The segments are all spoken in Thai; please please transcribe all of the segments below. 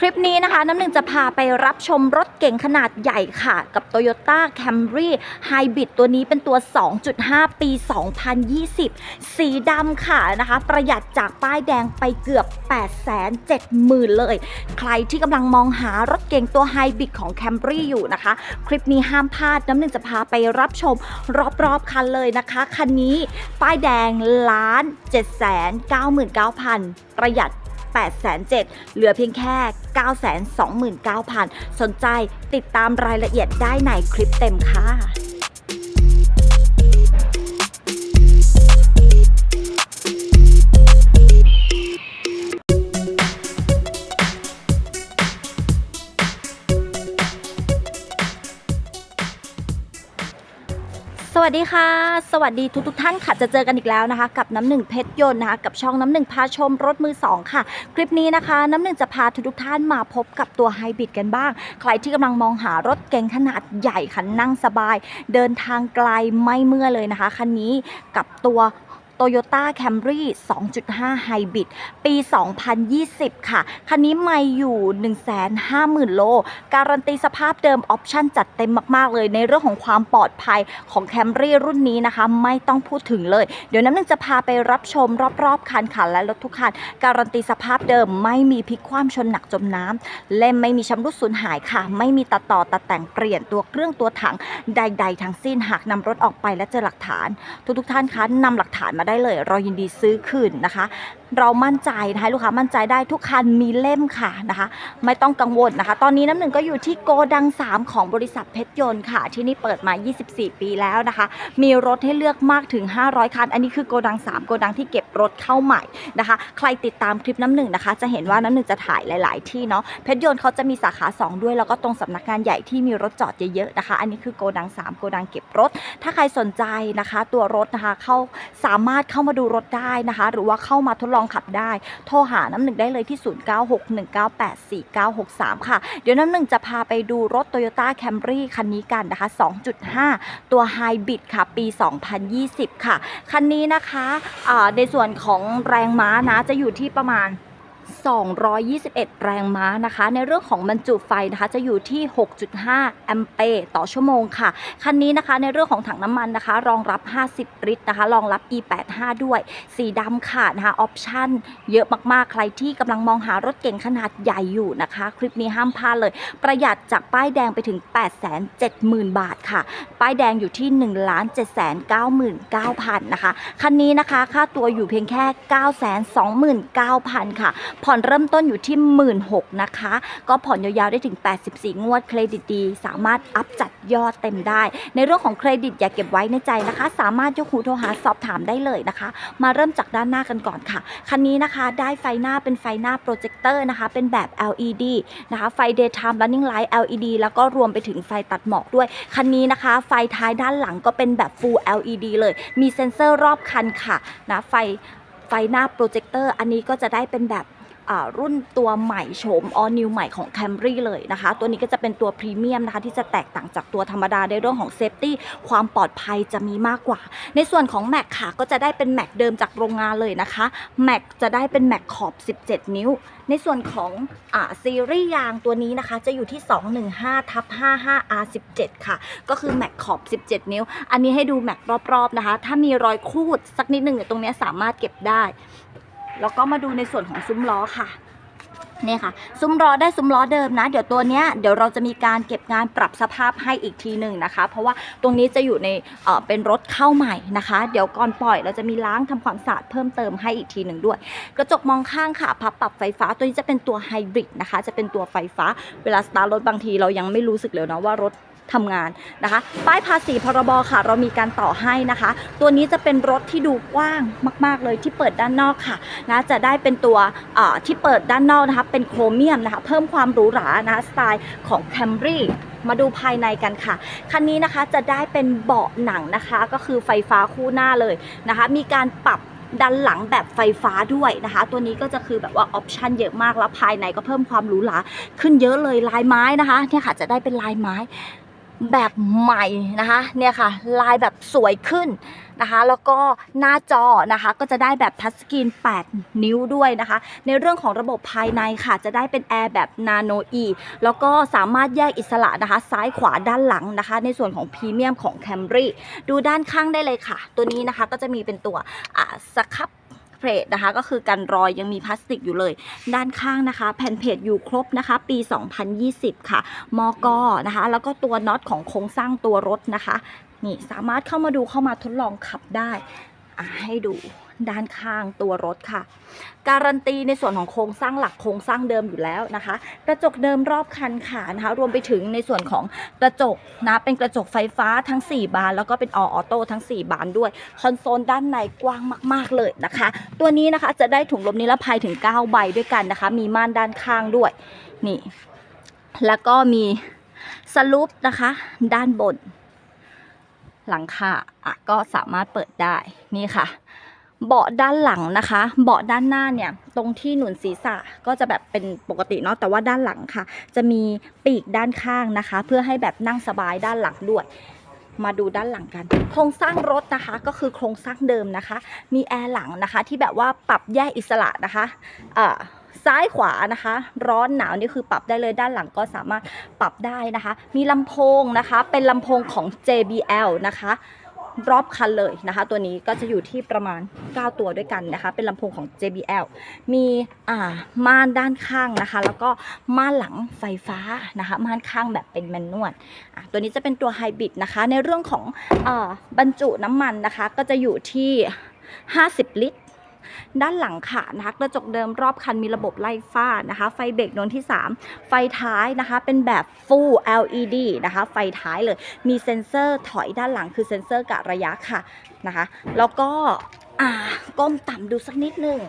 คลิปนี้นะคะ น้ำหนึ่งจะพาไปรับชมรถเก๋งขนาดใหญ่ค่ะ กับ Toyota Camry Hybrid ตัวนี้เป็นตัว 2.5 ปี 2020 สีดำค่ะนะคะ ประหยัดจากป้ายแดงไปเกือบ 870,000 เลย ใครที่กำลังมองหารถเก๋งตัว Hybrid ของ Camry อยู่นะคะ คลิปนี้ห้ามพลาด น้ำหนึ่งจะพาไปรับชมรอบๆคันเลยนะคะ คันนี้ป้ายแดงล้าน7 9 9 0 0 0 ประหยัด 8,700เหลือเพียงแค่ 929,000 สนใจติดตามรายละเอียดได้ในคลิปเต็มค่ะ วัสดีค่ะ สวัสดีทุกทท่านค่ะจะเจอกันอีกแล้วนะคะ กับน้ำหนึ่งเพชรยนต์นะคะกับช่องน้ำหนึ่งพาชมรถมือสองค่ะ คลิปนี้นะคะ น้ำหนึ่งจะพาทุกทท่านมาพบกับตัวไฮบริดกันบ้าง ใครที่กำลังมองหารถเก๋งขนาดใหญ่ค่ะนั่งสบาย เดินทางไกลไม่เมื่อเลยนะคะคันนี้กับตัว Toyota Camry 2.5 Hybrid ปี 2020 ค่ะ คันนี้ไม่อยู่ 150,000 โล การันตีสภาพเดิมออปชั่นจัดเต็มมากๆ เลยในเรื่องของความปลอดภัยของ Camry รุ่นนี้นะคะ ไม่ต้องพูดถึงเลย เดี๋ยวน้ำหนึ่งจะพาไปรับชมรอบๆ คันค่ะและรถทุกคัน การันตีสภาพเดิมไม่มีพลิกคว่ำชนหนักจมน้ำเล่มไม่มีชำรุดสูญหายค่ะ ไม่มีตัดต่อตัดแต่งเปลี่ยนตัวเครื่องตัวถังใด ๆ ทั้งสิ้นหากนำรถออกไปและเจอหลักฐาน ทุกๆท่านคะนำหลักฐานมาได้เลย เรายินดีซื้อคืนนะคะ เรามั่นใจนะคะลูกค้ามั่นใจได้ทุกคันมีเล่มค่ะนะคะ ไม่ต้องกังวลนะคะ ตอนนี้น้ำหนึ่งก็อยู่ที่โกดัง 3 ของบริษัทเพชรยนต์ค่ะ ที่นี่เปิดมา 24 ปีแล้วนะคะ มีรถให้เลือกมากถึง 500 คัน อันนี้คือโกดัง 3 โกดังที่เก็บรถเข้าใหม่นะคะ ใครติดตามคลิปน้ำหนึ่งนะคะ จะเห็นว่าน้ำหนึ่งจะถ่ายหลาย ๆ ที่เนาะเพชรยนต์เขาจะมีสาขา 2 ด้วย แล้วก็ตรงสำนักงานใหญ่ที่มีรถจอดเยอะ ๆ นะคะ อันนี้คือโกดัง 3 โกดังเก็บรถ ถ้าใครสนใจนะคะ ตัวรถนะคะเข้าสามารถเข้ามาดูรถได้นะคะ หรือว่าเข้ามาทดลองขับได้ โทรหาน้ำหนึ่งได้เลยที่ 0961984963 ค่ะ เดี๋ยวน้ำหนึ่งจะพาไปดูรถ Toyota Camry คันนี้กันนะคะ 2.5 ตัว Hybrid ค่ะ ปี 2020 ค่ะ คันนี้นะคะในส่วนของแรงม้านะจะอยู่ที่ประมาณ 221 แรงม้านะคะ ในเรื่องของบรรจุไฟนะคะจะอยู่ที่ 6.5 แอมเปร์ต่อชั่วโมงค่ะ คันนี้นะคะในเรื่องของถังน้ำมันนะคะ รองรับ 50 ลิตรนะคะ รองรับ E85 ด้วย สีดำค่ะนะคะออปชั่นเยอะมากๆ ใครที่กำลังมองหารถเก๋งขนาดใหญ่อยู่นะคะ คลิปนี้ห้ามพลาดเลย ประหยัดจากป้ายแดงไปถึง 870,000 บาทค่ะ ป้ายแดงอยู่ที่ 1 7 9 9 0 0 0 นะคะ คันนี้นะคะ ค่าตัวอยู่เพียงแค่ 929,000 ค่ะ ผ่อนเริ่มต้นอยู่ที่ 1 6ื่นนะคะ ก็ผ่อนยาวๆได้ถึง 84 งวดเครดิตดี สามารถอัพจัดยอดเต็มได้ ในเรื่องของเครดิตอย่าเก็บไว้ในใจนะคะ สามารถยกหูโทรหาสอบถามได้เลยนะคะ มาเริ่มจากด้านหน้ากันก่อนค่ะ คันนี้นะคะได้ไฟหน้าเป็นไฟหน้าโปรเจคเตอร์นะคะ เป็นแบบ LED นะคะไฟ daytime running light LED แล้วก็รวมไปถึงไฟตัดหมอกด้วย คันนี้นะคะ ไฟท้ายด้านหลังก็เป็นแบบ full LED เลย มีเซ็นเซอร์รอบคันค่ะนะไฟไฟหน้าโปรเจคเตอร์อันนี้ก็จะได้เป็นแบบ รุ่นตัวใหม่โฉม all new ใหม่ของ Camry เลยนะคะ ตัวนี้ก็จะเป็นตัวพรีเมียมนะคะ ที่จะแตกต่างจากตัวธรรมดาในเรื่องของเซฟตี้ความปลอดภัยจะมีมากกว่า ในส่วนของแม็กค่ะก็จะได้เป็นแม็กเดิมจากโรงงานเลยนะคะแม็กจะได้เป็นแม็กขอบ 17 นิ้ว ในส่วนของอ่าซีรีส์ยางตัวนี้นะคะ จะอยู่ที่ 215ทับ55 R17 ค่ะ ก็คือแม็กขอบ 17 นิ้ว อันนี้ให้ดูแม็กรอบๆนะคะ ถ้ามีรอยคูดสักนิดหนึ่งเนี่ยตรงนี้สามารถเก็บได้ แล้วก็มาดูในส่วนของซุ้มล้อค่ะเนี่ยค่ะ ซุ้มล้อได้ซุ้มล้อเดิมนะ เดี๋ยวตัวเนี้ยเดี๋ยวเราจะมีการเก็บงานปรับสภาพให้อีกทีหนึ่งนะคะ เพราะว่าตรงนี้จะอยู่ในเออเป็นรถเข้าใหม่นะคะ เดี๋ยวก่อนปล่อยเราจะมีล้างทำความสะอาดเพิ่มเติมให้อีกทีหนึ่งด้วย กระจกมองข้างค่ะพับปรับไฟฟ้าตัวนี้จะเป็นตัวไฮบริดนะคะ จะเป็นตัวไฟฟ้าเวลาสตาร์ทรถบางทีเรายังไม่รู้สึกเลยนะว่ารถ ทำงานนะคะ ป้ายภาษีพรบค่ะ เรามีการต่อให้นะคะ ตัวนี้จะเป็นรถที่ดูกว้างมาก ๆ เลยที่เปิดด้านนอกค่ะนะจะได้เป็นตัวที่เปิดด้านนอกนะคะเป็นโครเมียมนะคะเพิ่มความหรูหรานะคะสไตล์ของ Camry มาดูภายในกันค่ะ คันนี้นะคะจะได้เป็นเบาะหนังนะคะ ก็คือไฟฟ้าคู่หน้าเลยนะคะ มีการปรับดันหลังแบบไฟฟ้าด้วยนะคะ ตัวนี้ก็จะคือแบบว่าออปชันเยอะมากแล้วภายในก็เพิ่มความหรูหราขึ้นเยอะเลยลายไม้นะคะเนี่ยค่ะจะได้เป็นลายไม้ แบบใหม่นะคะเนี่ยค่ะลายแบบสวยขึ้นนะคะ แล้วก็หน้าจอนะคะก็จะได้แบบทัชสกรีน 8 นิ้วด้วยนะคะ ในเรื่องของระบบภายในค่ะ จะได้เป็นแอร์แบบนาโนอีแล้วก็สามารถแยกอิสระนะคะ ซ้ายขวาด้านหลังนะคะ ในส่วนของพรีเมียมของ Camry ดูด้านข้างได้เลยค่ะ ตัวนี้นะคะก็จะมีเป็นตัวสครับ เพลทนะคะก็คือกันรอยยังมีพลาสติกอยู่เลย ด้านข้างนะคะ แผ่นเพจอยู่ครบนะคะ ปี 2020 ค่ะ มอกนะคะ แล้วก็ตัวน็อตของโครงสร้างตัวรถนะคะ นี่สามารถเข้ามาดูเข้ามาทดลองขับได้ ให้ดูด้านข้างตัวรถค่ะ การันตีในส่วนของโครงสร้างหลักโครงสร้างเดิมอยู่แล้วนะคะ กระจกเดิมรอบคันค่ะนะคะรวมไปถึงในส่วนของกระจกนะเป็นกระจกไฟฟ้าทั้ง 4 บาน แล้วก็เป็นออโต้ทั้ง 4 บานด้วย คอนโซลด้านในกว้างมาก ๆ เลยนะคะ ตัวนี้นะคะจะได้ถุงลมนิรภัยถึง 9 ใบด้วยกันนะคะ มีม่านด้านข้างด้วยนี่แล้วก็มีสลูปนะคะ ด้านบน หลังคาอะก็สามารถเปิดได้นี่ค่ะ เบาะด้านหลังนะคะ เบาะด้านหน้าเนี่ยตรงที่หนุนศีรษะก็จะแบบเป็นปกติเนาะแต่ว่าด้านหลังค่ะ จะมีปีกด้านข้างนะคะ เพื่อให้แบบนั่งสบายด้านหลังด้วยมาดูด้านหลังกัน โครงสร้างรถนะคะก็คือโครงสร้างเดิมนะคะ มีแอร์หลังนะคะที่แบบว่าปรับแยกอิสระนะคะอ่า ซ้ายขวานะคะ ร้อนหนาวนี่คือปรับได้เลยด้านหลังก็สามารถปรับได้นะคะ มีลำโพงนะคะ เป็นลำโพงของ JBL นะคะรอบคันเลยนะคะ ตัวนี้ก็จะอยู่ที่ประมาณ 9 ตัวด้วยกันนะคะ เป็นลำโพงของ JBL มีอ่าม่านด้านข้างนะคะ แล้วก็ม่านหลังไฟฟ้านะคะ ม่านข้างแบบเป็นแมนนวลตัวนี้จะเป็นตัวไฮบริดนะคะ ในเรื่องของอบรรจุน้ำมันนะคะ ก็จะอยู่ที่ 50 ลิตร ด้านหลังค่ะนะคะกระจกเดิมรอบคันมีระบบไล่ฟ้านะคะ ไฟเบรกโนนที่ 3 ไฟท้ายนะคะ เป็นแบบ full LED นะคะ ไฟท้ายเลย มีเซ็นเซอร์ถอยด้านหลังคือเซ็นเซอร์กะระยะค่ะนะคะ แล้วก็อ่าก้มต่ำดูสักนิดหนึ่ง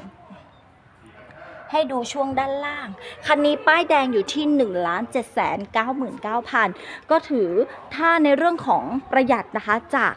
ให้ดูช่วงด้านล่าง คันนี้ป้ายแดงอยู่ที่ 1 7 9 9 9 0 0 0 ก็ถือถ้าในเรื่องของประหยัดนะคะจาก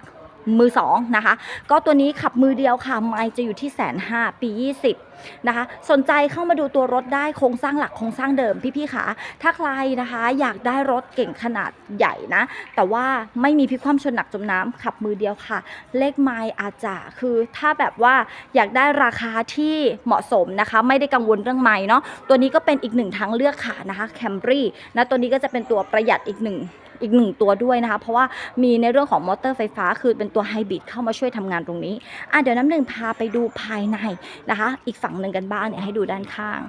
มือสองนะคะ ก็ตัวนี้ขับมือเดียวค่ะ ไมล์จะอยู่ที่แสนห้าปี 20 นะคะ สนใจเข้ามาดูตัวรถได้โครงสร้างหลักโครงสร้างเดิมพี่ๆค่ะ ถ้าใครนะคะอยากได้รถเก่งขนาดใหญ่นะ แต่ว่าไม่มีพิคว่ำชนหนักจมน้ำขับมือเดียวค่ะ เลขไมล์อาจจะคือถ้าแบบว่าอยากได้ราคาที่เหมาะสมนะคะ ไม่ได้กังวลเรื่องไมล์เนาะตัวนี้ก็เป็นอีกหนึ่งทางเลือกค่ะนะคะแคมรี่นะตัวนี้ก็จะเป็นตัวประหยัดอีกหนึ่ง อีกหนึ่งตัวด้วยนะคะ เพราะว่ามีในเรื่องของมอเตอร์ไฟฟ้า คือเป็นตัวไฮบริดเข้ามาช่วยทำงานตรงนี้อะเดี๋ยวน้ำหนึ่งพาไปดูภายในนะคะ อีกฝั่งหนึ่งกันบ้างเนี่ยให้ดูด้านข้าง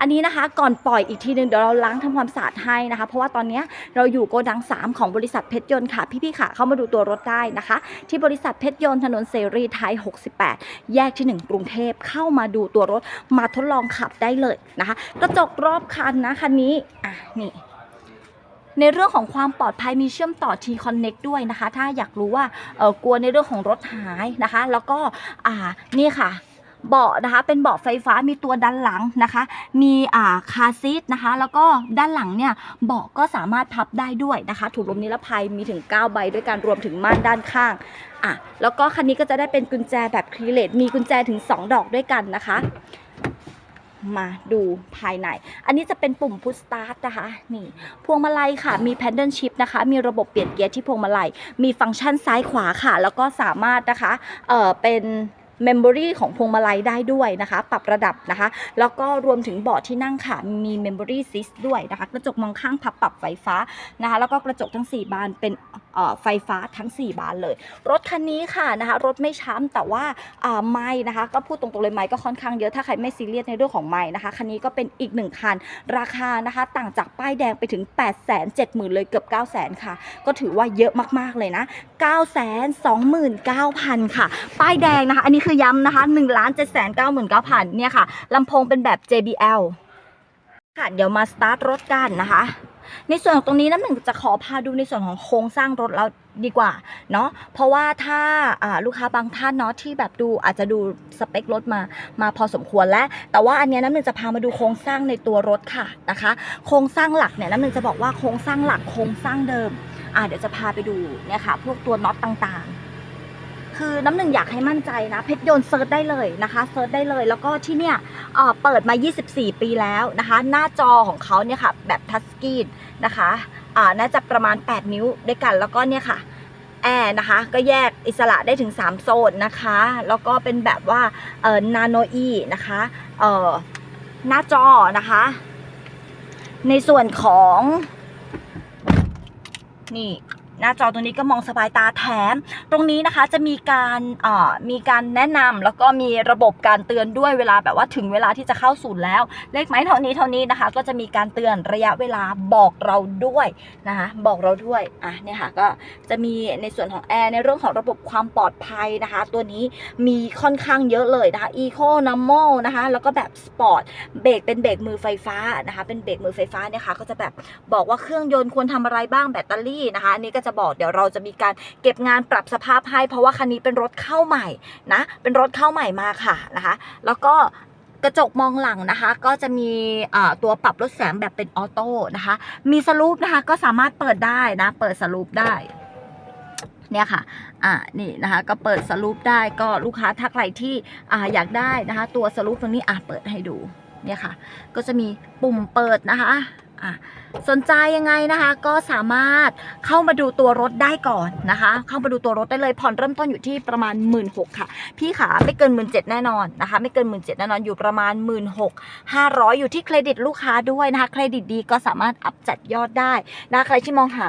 อันนี้นะคะก่อนปล่อยอีกทีหนึ่งเดี๋ยวเราล้างทำความสะอาดให้นะคะ เพราะว่าตอนนี้เราอยู่โกดัง 3 ของบริษัทเพชรยนต์ค่ะ พี่ๆค่ะ เข้ามาดูตัวรถได้นะคะ ที่บริษัทเพชรยนต์ถนนเสรีไทย 68 แยกที่ 1 กรุงเทพเข้ามาดูตัวรถมาทดลองขับได้เลยนะคะ กระจกรอบคันนะคันนี้อะนี่ ในเรื่องของความปลอดภัยมีเชื่อมต่อ T Connect ด้วยนะคะ ถ้าอยากรู้ว่าเออกลัวในเรื่องของรถหายนะคะ แล้วก็อ่านี่ค่ะเบาะนะคะเป็นเบาะไฟฟ้ามีตัวด้านหลังนะคะ มีอ่าคาร์ซีทนะคะ แล้วก็ด้านหลังเนี่ยเบาะก็สามารถพับได้ด้วยนะคะ ถูกลมนิรภัยมีถึง 9 ใบด้วยการรวมถึงม่านด้านข้างอะแล้วก็คันนี้ก็จะได้เป็นกุญแจแบบครีเลตมีกุญแจถึง 2 ดอกด้วยกันนะคะ มาดูภายใน อันนี้จะเป็นปุ่มพุชสตาร์ทนะคะ นี่ พวงมาลัยค่ะ มีแพนเดิลชิพนะคะ มีระบบเปลี่ยนเกียร์ที่พวงมาลัย มีฟังก์ชันซ้ายขวาค่ะ แล้วก็สามารถนะคะ เอ่อ เป็นเมมโมรีของพวงมาลัยได้ด้วยนะคะ ปรับระดับนะคะ แล้วก็รวมถึงเบาะที่นั่งค่ะ มีเมมโมรีซิสด้วยนะคะ กระจกมองข้างพับปรับไฟฟ้านะคะ แล้วก็กระจกทั้ง 4 บานเป็นเอ่อไฟฟ้าทั้ง 4 บานเลย รถคันนี้ค่ะนะคะรถไม่ช้ำแต่ว่าไม่นะคะก็พูดตรงๆเลยไม่ก็ค่อนข้างเยอะถ้าใครไม่ซีเรียสในเรื่องของไม่นะคะคันนี้ก็เป็นอีกหนึ่งคัน ราคานะคะต่างจากป้ายแดงไปถึง 8 7 0 0 0 0 เลยเกือบ 9 0 0 0 0 ค่ะ ก็ถือว่าเยอะมากๆเลยนะ 9 2 9 0 0 0 ค่ะ ป้ายแดงนะคะ อันนี้คือย้ำนะคะ1 7 9 9 9 0 0 0เนี่ยค่ะลำโพงเป็นแบบ JBL ค่ะเดี๋ยวมาสตาร์ทรถกันนะคะ ในส่วนของตรงนี้น้ำหนึ่งจะขอพาดูในส่วนของโครงสร้างรถแล้วดีกว่าเนาะเพราะว่าถ้าลูกค้าบางท่านเนาะที่แบบดูอาจจะดูสเปครถมามาพอสมควรแล้ว แต่ว่าอันนี้น้ำหนึ่งจะพามาดูโครงสร้างในตัวรถค่ะนะคะ โครงสร้างหลักเนี่ยน้ำหนึ่งจะบอกว่าโครงสร้างหลักโครงสร้างเดิมอ่าเดี๋ยวจะพาไปดูเนี่ยค่ะพวกตัวน็อตต่างๆ คือน้ำหนึ่งอยากให้มั่นใจนะเพชรยนต์เซิร์ชได้เลยนะคะเซิร์ชได้เลย แล้วก็ที่เนี่ยเอ่อเปิดมา 24 ปีแล้วนะคะ หน้าจอของเขาเนี่ยค่ะแบบทัชสกรีนนะคะอ่าน่าจะประมาณ 8 นิ้วด้วยกันแล้วก็เนี่ยค่ะแอร์นะคะ ก็แยกอิสระได้ถึง 3 โซนนะคะ แล้วก็เป็นแบบว่าเอ่อนาโนอีนะคะเอ่อหน้าจอนะคะ ในส่วนของนี่ หน้าจอตรงนี้ก็มองสบายตาแถม ตรงนี้นะคะจะมีการมีการแนะนำแล้วก็มีระบบการเตือนด้วยเวลาแบบว่าถึงเวลาที่จะเข้าศูนย์แล้ว เลขไม้เท่านี้เท่านี้นะคะ ก็จะมีการเตือนระยะเวลาบอกเราด้วยนะคะบอกเราด้วยอะเนี่ยค่ะก็จะมีในส่วนของแอร์ในเรื่องของระบบความปลอดภัยนะคะ ตัวนี้มีค่อนข้างเยอะเลยนะคะ Eco Normal นะคะแล้วก็แบบ Sport เบรกเป็นเบรกมือไฟฟ้านะคะ เป็นเบรกมือไฟฟ้าเนี่ยค่ะก็จะแบบบอกว่าเครื่องยนต์ควรทำอะไรบ้างแบตเตอรี่นะคะอันนี้ก็จะบอกเดี๋ยวเราจะมีการเก็บงานปรับสภาพให้ เพราะว่าคันนี้เป็นรถเข้าใหม่นะเป็นรถเข้าใหม่มาค่ะนะคะ แล้วก็กระจกมองหลังนะคะ ก็จะมีตัวปรับลดแสงแบบเป็นออโต้นะคะ มีสลูปนะคะก็สามารถเปิดได้นะ เปิดสลูปได้เนี่ยค่ะ อ่า นี่นะคะ ก็เปิดสลูปได้ก็ลูกค้าถ้าใครที่ อ่า อยากได้นะคะ ตัวสลูปตรงนี้ อะเปิดให้ดู เนี่ยค่ะ ก็จะมีปุ่มเปิดนะคะ อะ สนใจยังไงนะคะ ก็สามารถเข้ามาดูตัวรถได้ก่อนนะคะ เข้ามาดูตัวรถได้เลยผ่อนเริ่มต้นอยู่ที่ประมาณ 1 6ื่นค่ะ พี่ขาไม่เกิน 1 7ื่นแน่นอนนะคะ ไม่เกิน 1 7ื่นแน่นอนอยู่ประมาณ 1 6ื่นหกห้าร้อยอยู่ที่เครดิตลูกค้าด้วยนะคะ เครดิตดีก็สามารถอัพจัดยอดได้นะใครที่มองหา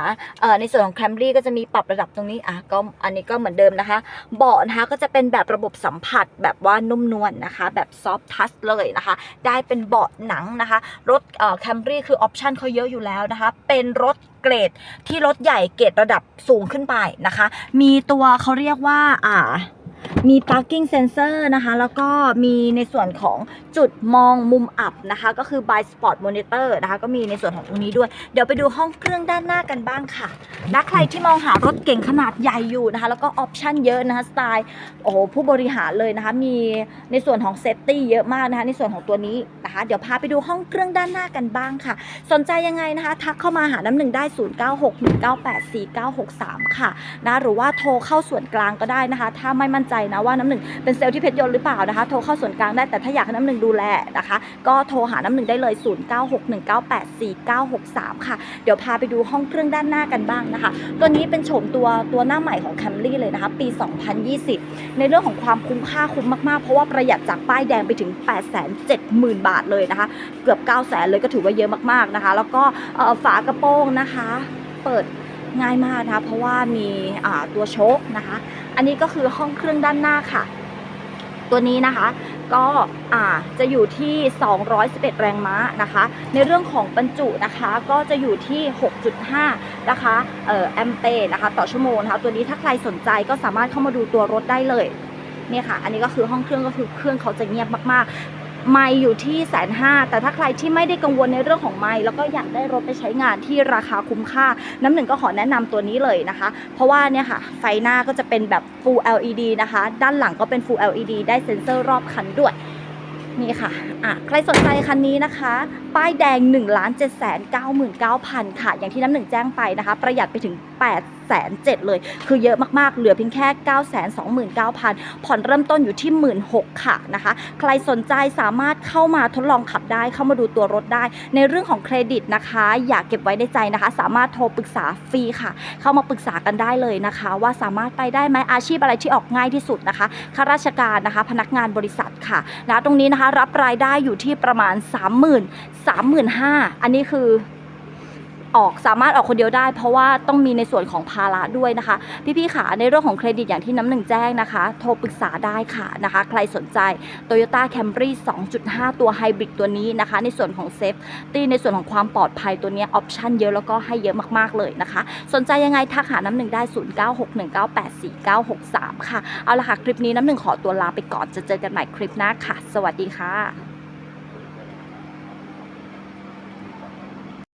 ในส่วนของแคมรี่ก็จะมีปรับระดับตรงนี้อะก็อันนี้ก็เหมือนเดิมนะคะ เบาะนะคะก็จะเป็นแบบระบบสัมผัสแบบว่านุ่มนวลนะคะ แบบซอฟทัชเลยนะคะ ได้เป็นเบาะหนังนะคะ รถแคมรี่คือออปชันเขาเยอะอยู่แล้วนะคะ เป็นรถเกรดที่รถใหญ่เกรดระดับสูงขึ้นไปนะคะ มีตัวเขาเรียกว่าอ่า มี parking sensor นะคะ แล้วก็มีในส่วนของจุดมองมุมอับนะคะ ก็คือ by spot monitor นะคะ ก็มีในส่วนของตรงนี้ด้วย เดี๋ยวไปดูห้องเครื่องด้านหน้ากันบ้างค่ะนะใครที่มองหารถเก่งขนาดใหญ่อยู่นะคะ แล้วก็ออปชันเยอะนะคะ สไตล์ โอ้โห ผู้บริหารเลยนะคะ มีในส่วนของเซฟตี้เยอะมากนะคะ ในส่วนของตัวนี้นะคะ เดี๋ยวพาไปดูห้องเครื่องด้านหน้ากันบ้างค่ะ สนใจยังไงนะคะ ทักเข้ามาหาน้ำหนึ่งได้ 0961984963 ค่ะนะ หรือว่าโทรเข้าส่วนกลางก็ได้นะคะ ถ้าไม่มั่นใจใจนะว่าน้ำหนึ่งเป็นเซลล์ที่เพชรยนต์หรือเปล่านะคะ โทรเข้าส่วนกลางได้แต่ถ้าอยากให้น้ำหนึ่งดูแลนะคะ ก็โทรหาน้ำหนึ่งได้เลย 0961984963 ค่ะ เดี๋ยวพาไปดูห้องเครื่องด้านหน้ากันบ้างนะคะ ตัวนี้เป็นโฉมตัวตัวหน้าใหม่ของ Camry เลยนะคะ ปี 2020 ในเรื่องของความคุ้มค่าคุ้มมากๆ เพราะว่าประหยัดจากป้ายแดงไปถึง 870,000 บาทเลยนะคะ เกือบ 900,000 เลยก็ถือว่าเยอะมากๆนะคะ แล้วก็ฝากระโปรงนะคะ เปิดง่ายมากนะคะ เพราะว่ามีตัวโชคนะคะ อันนี้ก็คือห้องเครื่องด้านหน้าค่ะ ตัวนี้นะคะก็จะอยู่ที่ 211 แรงม้านะคะ ในเรื่องของบรรจุนะคะก็จะอยู่ที่ 6.5 นะคะเอ่อแอมเปร์นะคะ ต่อชั่วโมงนะคะ ตัวนี้ถ้าใครสนใจก็สามารถเข้ามาดูตัวรถได้เลยเนี่ยค่ะ อันนี้ก็คือห้องเครื่องก็คือเครื่องเขาจะเงียบมากๆ ไม่อยู่ที่แสนห้าแต่ถ้าใครที่ไม่ได้กังวลในเรื่องของไม่แล้วก็อยากได้รถไปใช้งานที่ราคาคุ้มค่า น้ำหนึ่งก็ขอแนะนำตัวนี้เลยนะคะ เพราะว่าเนี่ยค่ะ ไฟหน้าก็จะเป็นแบบ full LED นะคะ ด้านหลังก็เป็น full LED ได้เซ็นเซอร์รอบคันด้วยนี่ค่ะอะ ใครสนใจคันนี้นะคะ ป้ายแดง 1 7 9 9 9 0 0 0 ค่ะ อย่างที่น้ำหนึ่งแจ้งไปนะคะ ประหยัดไปถึง 8แสนเจ็ดเลย คือเยอะมากๆ เหลือเพียงแค่ 9 2 9 0 0 0 ผ่อนเริ่มต้นอยู่ที่ 1 6ื่นค่ะนะคะ ใครสนใจสามารถเข้ามาทดลองขับได้ เข้ามาดูตัวรถได้ ในเรื่องของเครดิตนะคะ อย่าเก็บไว้ในใจนะคะ สามารถโทรปรึกษาฟรีค่ะ เข้ามาปรึกษากันได้เลยนะคะ ว่าสามารถไปได้ไหมอาชีพอะไรที่ออกง่ายที่สุดนะคะข้าราชการนะคะ พนักงานบริษัทค่ะนะตรงนี้นะคะรับรายได้อยู่ที่ประมาณ 30,000 35,000อันนี้คือ ออกสามารถออกคนเดียวได้ เพราะว่าต้องมีในส่วนของภาระด้วยนะคะ พี่ๆขาในเรื่องของเครดิตอย่างที่น้ำหนึ่งแจ้งนะคะ โทรปรึกษาได้ค่ะนะคะ ใครสนใจ Toyota Camry 2.5 ตัวไฮบริดตัวนี้นะคะ ในส่วนของเซฟตี้ในส่วนของความปลอดภัยตัวนี้ออปชั่นเยอะแล้วก็ให้เยอะมากๆเลยนะคะ สนใจยังไงทักหาน้ำหนึ่งได้ 0961984963 ค่ะ เอาละค่ะ คลิปนี้น้ำหนึ่งขอตัวลาไปก่อนจะเจอกันใหม่คลิปหน้าค่ะ สวัสดีค่ะ